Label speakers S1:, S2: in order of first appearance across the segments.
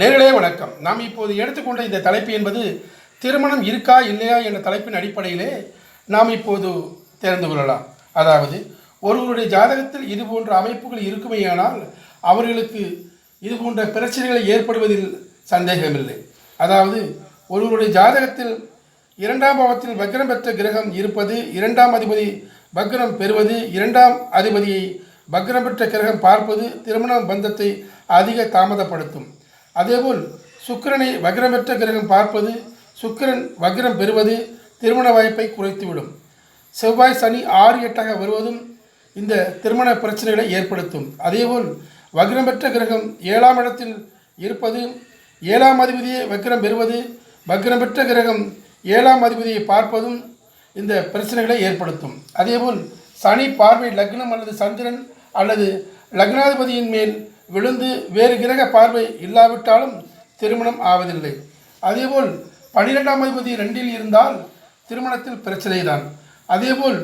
S1: நேர்களே வணக்கம். நாம் இப்போது எடுத்துக்கொண்ட இந்த தலைப்பு என்பது திருமணம் இருக்கா இல்லையா என்ற தலைப்பின் அடிப்படையிலே நாம் இப்போது தெரிந்து கொள்ளலாம். அதாவது ஒருவருடைய ஜாதகத்தில் இது போன்ற அமைப்புகள் இருக்குமேயானால் அவர்களுக்கு இது போன்ற ஏற்படுவதில் சந்தேகமில்லை. அதாவது ஒருவருடைய ஜாதகத்தில் இரண்டாம் பாவத்தில் வக்ரம் பெற்ற கிரகம் இருப்பது இரண்டாம் அதிபதி வக்ரம் பெறுவது இரண்டாம் அதிபதியை வக்ரம் பெற்ற கிரகம் பார்ப்பது திருமண பந்தத்தை அதிக தாமதப்படுத்தும். அதேபோல் சுக்கிரனை வக்ரமற்ற கிரகம் பார்ப்பது சுக்கிரன் வக்ரம் பெறுவது திருமண வாய்ப்பை குறைத்துவிடும். செவ்வாய் சனி ஆறு எட்டாக வருவதும் இந்த திருமண பிரச்சனைகளை ஏற்படுத்தும். அதேபோல் வக்ரம் பெற்ற கிரகம் ஏழாம் இடத்தில் இருப்பது ஏழாம் அதிபதியை வக்ரம் பெறுவது வக்ரம் பெற்ற கிரகம் ஏழாம் அதிபதியை பார்ப்பதும் இந்த பிரச்சனைகளை ஏற்படுத்தும். அதேபோல் சனி பார்வை லக்னம் அல்லது சந்திரன் அல்லது லக்னாதிபதியின் மேல் விழுந்து வேறு கிரக பார்வை இல்லாவிட்டாலும் திருமணம் ஆவதில்லை. அதேபோல் பன்னிரெண்டாம் அதிபதி ரெண்டில் இருந்தால் திருமணத்தில் பிரச்சனை தான் அதேபோல்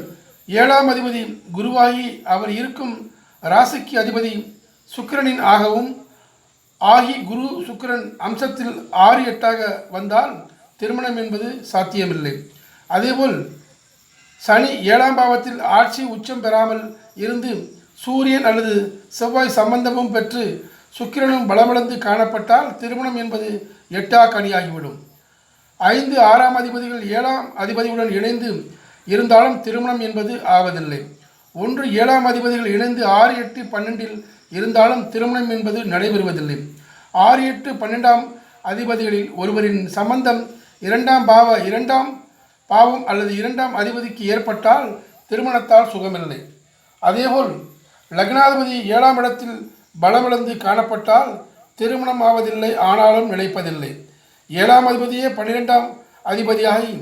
S1: ஏழாம் அதிபதி குருவாகி அவர் இருக்கும் ராசிக்கு அதிபதி சுக்கிரனின் ஆகவும் ஆகி குரு சுக்கிரன் அம்சத்தில் ஆறு எட்டாக வந்தால் திருமணம் என்பது சாத்தியமில்லை. அதேபோல் சனி ஏழாம் பாவத்தில் ஆட்சி உச்சம் பெறாமல் இருந்து சூரியன் அல்லது செவ்வாய் சம்பந்தமும் பெற்று சுக்கிரனும் பலமடைந்து காணப்பட்டால் திருமணம் என்பது எட்டா கனியாகிவிடும் ஐந்து ஆறாம் அதிபதிகள் ஏழாம் அதிபதியுடன் இணைந்து இருந்தாலும் திருமணம் என்பது ஆவதில்லை. ஒன்று ஏழாம் அதிபதிகள் இணைந்து ஆறு எட்டு பன்னெண்டில் இருந்தாலும் திருமணம் என்பது நடைபெறுவதில்லை. ஆறு எட்டு பன்னெண்டாம் அதிபதிகளில் ஒருவரின் சம்பந்தம் இரண்டாம் பாவ இரண்டாம் பாவம் அல்லது இரண்டாம் அதிபதிக்கு ஏற்பட்டால் திருமணத்தால் சுகமில்லை. அதேபோல் லக்னாதிபதி ஏழாம் இடத்தில் பலமிழந்து காணப்பட்டால் திருமணம் ஆவதில்லை ஆனாலும் நிலைப்பதில்லை. ஏழாம் அதிபதியே பன்னிரெண்டாம் அதிபதியாகி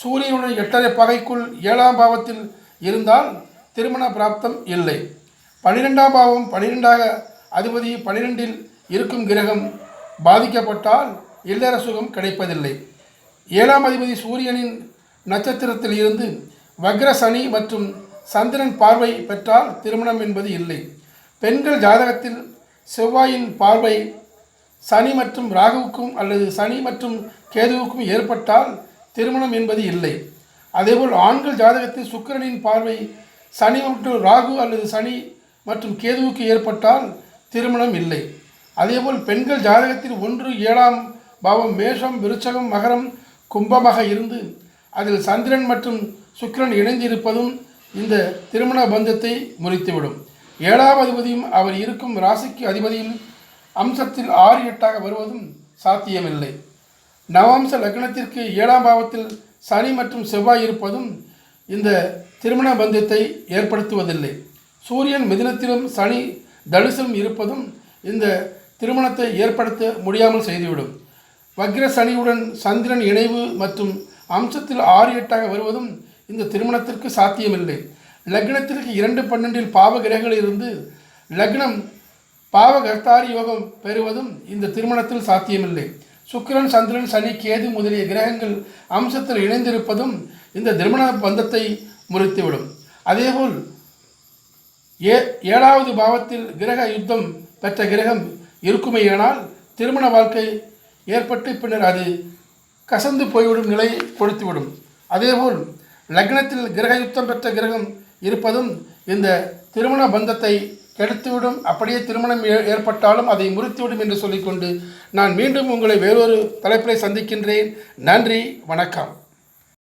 S1: சூரியனுடன் எட்டரை பகைக்குள் ஏழாம் பாவத்தில் இருந்தால் திருமண பிராப்தம் இல்லை. பன்னிரெண்டாம் பாவம் பன்னிரெண்டாக அதிபதி பன்னிரெண்டில் இருக்கும் கிரகம் பாதிக்கப்பட்டால் இல்லற சுகம் கிடைப்பதில்லை. ஏழாம் அதிபதி சூரியனின் நட்சத்திரத்தில் இருந்து வக்ர சனி மற்றும் சந்திரன் பார்வை பெற்றால் திருமணம் என்பது இல்லை. பெண்கள் ஜாதகத்தில் செவ்வாயின் பார்வை சனி மற்றும் ராகுவுக்கும் அல்லது சனி மற்றும் கேதுவுக்கும் ஏற்பட்டால் திருமணம் என்பது இல்லை. அதேபோல் ஆண்கள் ஜாதகத்தில் சுக்கிரனின் பார்வை சனி மற்றும் ராகு அல்லது சனி மற்றும் கேதுவுக்கு ஏற்பட்டால் திருமணம் இல்லை. அதேபோல் பெண்கள் ஜாதகத்தில் ஒன்று ஏழாம் பாவம் மேஷம் விருச்சகம் மகரம் கும்பமாக இருந்து அதில் சந்திரன் மற்றும் சுக்கிரன் இணைந்திருப்பதும் இந்த திருமண பந்தத்தை முறித்துவிடும். ஏழாம் அதிபதியும் அவர் இருக்கும் ராசிக்கு அதிபதியும் அம்சத்தில் ஆறு எட்டாக வருவதும் சாத்தியமில்லை. நவாம்ச லக்னத்திற்கு ஏழாம் பாவத்தில் சனி மற்றும் செவ்வாய் இருப்பதும் இந்த திருமண பந்தத்தை ஏற்படுத்துவதில்லை. சூரியன் மிதினத்திலும் சனி தனுசிலும் இருப்பதும் இந்த திருமணத்தை ஏற்படுத்த முடியாமல் செய்துவிடும். வக்ர சனியுடன் சந்திரன் இணைவு மற்றும் அம்சத்தில் ஆறு எட்டாக வருவதும் இந்த திருமணத்திற்கு சாத்தியமில்லை. லக்னத்திற்கு இரண்டு பன்னெண்டில் பாவ கிரகங்கள் இருந்து லக்னம் பாவகர்த்தாரி யோகம் பெறுவதும் இந்த திருமணத்தில் சாத்தியமில்லை. சுக்கிரன் சந்திரன் சனி கேது முதலிய கிரகங்கள் அம்சத்தில் இணைந்திருப்பதும் இந்த திருமண பந்தத்தை முறித்துவிடும். அதேபோல் ஏ ஏழாவது பாவத்தில் கிரக யுத்தம் பெற்ற கிரகம் இருக்குமேயானால் திருமண வாழ்க்கை ஏற்பட்டு பின்னர் அது கசந்து போய்விடும் நிலை கொடுத்துவிடும். அதேபோல் லக்னத்தில் கிரக யுத்தம் பெற்ற கிரகம் இருப்பதும் இந்த திருமண பந்தத்தை கெடுத்துவிடும். அப்படியே திருமணம் ஏ- ஏற்பட்டாலும் அதை முறித்துவிடும் என்று சொல்லிக்கொண்டு நான் மீண்டும் உங்களை வேறொரு தலைப்பிலை சந்திக்கின்றேன். நன்றி வணக்கம்.